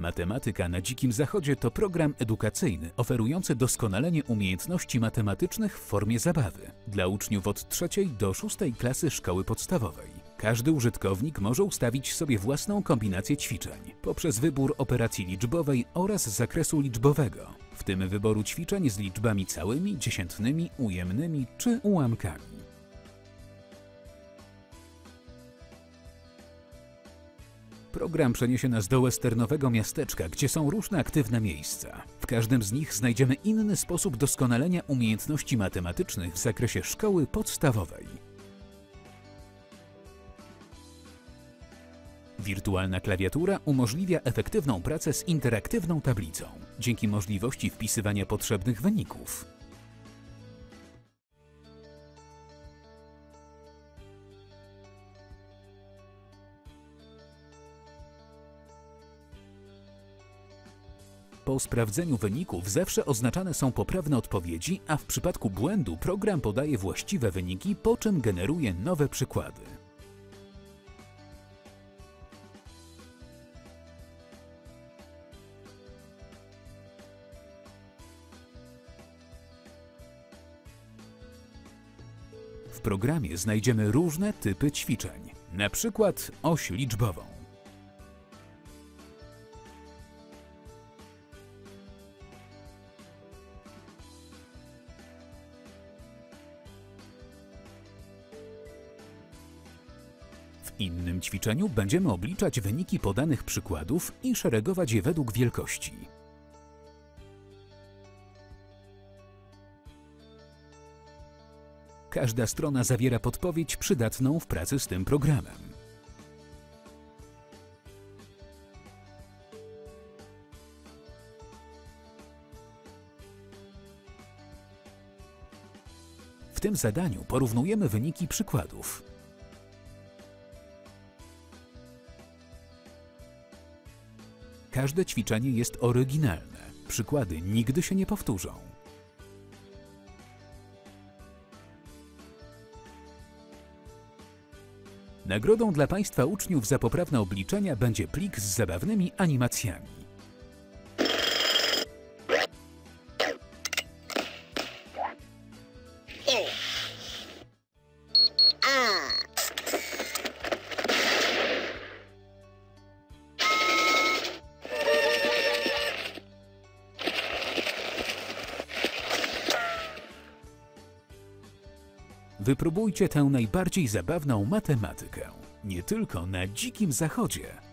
Matematyka na Dzikim Zachodzie to program edukacyjny oferujący doskonalenie umiejętności matematycznych w formie zabawy dla uczniów od trzeciej do szóstej klasy szkoły podstawowej. Każdy użytkownik może ustawić sobie własną kombinację ćwiczeń poprzez wybór operacji liczbowej oraz zakresu liczbowego, w tym wyboru ćwiczeń z liczbami całymi, dziesiętnymi, ujemnymi czy ułamkami. Program przeniesie nas do westernowego miasteczka, gdzie są różne aktywne miejsca. W każdym z nich znajdziemy inny sposób doskonalenia umiejętności matematycznych w zakresie szkoły podstawowej. Wirtualna klawiatura umożliwia efektywną pracę z interaktywną tablicą, dzięki możliwości wpisywania potrzebnych wyników. Po sprawdzeniu wyników zawsze oznaczane są poprawne odpowiedzi, a w przypadku błędu program podaje właściwe wyniki, po czym generuje nowe przykłady. W programie znajdziemy różne typy ćwiczeń, na przykład oś liczbową. Innym ćwiczeniu będziemy obliczać wyniki podanych przykładów i szeregować je według wielkości. Każda strona zawiera podpowiedź przydatną w pracy z tym programem. W tym zadaniu porównujemy wyniki przykładów. Każde ćwiczenie jest oryginalne. Przykłady nigdy się nie powtórzą. Nagrodą dla Państwa uczniów za poprawne obliczenia będzie plik z zabawnymi animacjami. Wypróbujcie tę najbardziej zabawną matematykę. Nie tylko na Dzikim Zachodzie.